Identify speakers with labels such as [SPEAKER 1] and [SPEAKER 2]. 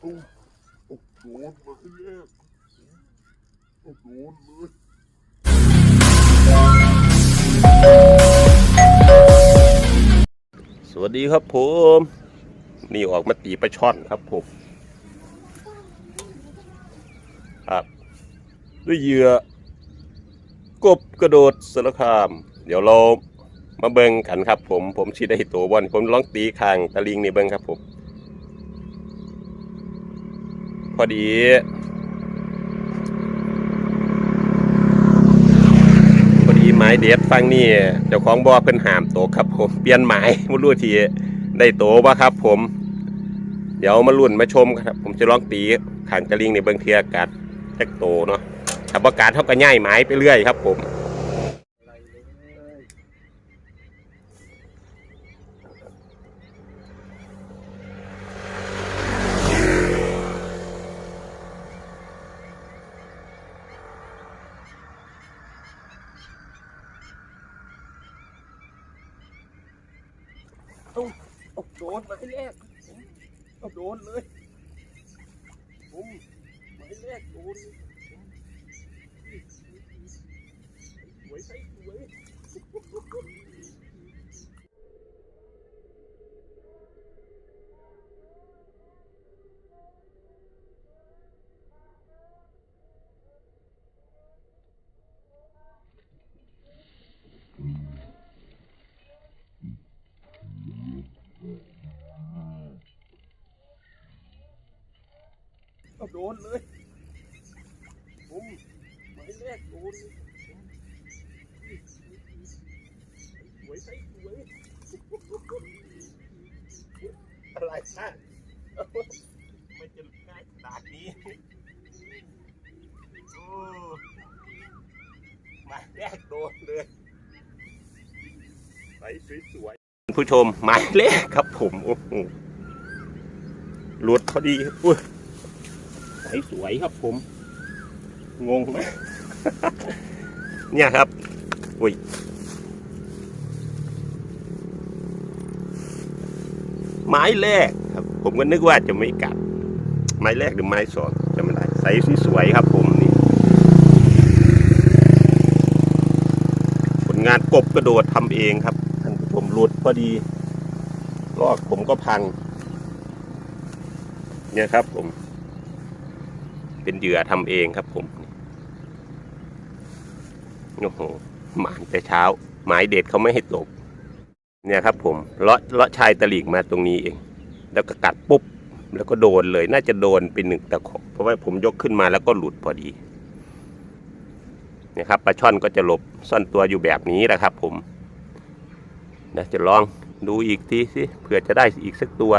[SPEAKER 1] เอาเอาโดนมาให้แยกเอาโดนเลย
[SPEAKER 2] สวัสดีครับผม นี่ออกมาตีปลาช่อนครับผมครับด้วยเหยื่อกบกระโดดสารคาม เดี๋ยวเรามาเบิ่งกันครับผม ผมชีได้ตัวบอลผมลองตีคางตะลิงนี่เบิ่งครับผม พอดี พอดีไม้เด็ดฟังนี่เจ้าของบ่อเพิ่นหามโตครับผมเปลี่ยนไม้ไม่รู้ทีได้โตบ่ครับ ผม เดี๋ยวมาลุ่นมาชมครับ ผมจะลองตีขางตะลิงในเบิ่งเทียกัดจักโตเนาะถ้าประกาศเท่ากับย่ายไม้ไปเรื่อยครับผม เอาเอาโดนไม้แรกเอาโดนเลยผมไม้แรกโดน เอาโดนเลยผมไม้แรกโดนสวยใส่สวยอะไรนะไม่จะง่ายขนาดนี้โอ้ม้แรกโดนเลยใสสวยๆผู้ชมหมายเลขครับผมโอ้โหหลุดพอดีอุ้ย สสวยครับผม งงไหมเนี่ยครับ อุ้ยไม้แรกครับ ผมก็นึกว่าจะไม่กัด ไม้แรกหรือไม้สองจะไม่ได้ใสสวยๆครับผมนี่ผลงานกบกระโดดทำเองครับท่านผู้ชมหลุดพอดีลอกผมก็พัง เนี่ยครับผม เป็นเหยื่อทำเองครับผมโอ้โหหมานแต่เช้า หมายเด็ดเขาไม่ให้ตก เนี่ยครับผมเลาะเลาะชายตะลิ่งมาตรงนี้เอง แล้วก็กัดปุ๊บ แล้วก็โดนเลย น่าจะโดนเป็นหนึ่งตะขอเพราะว่าผมยกขึ้นมาแล้วก็หลุดพอดีเนี่ยครับปลาช่อนก็จะหลบซ่อนตัวอยู่แบบนี้แหละครับ ผมนะจะลองดูอีกทีสิเผื่อจะได้อีกสักตัว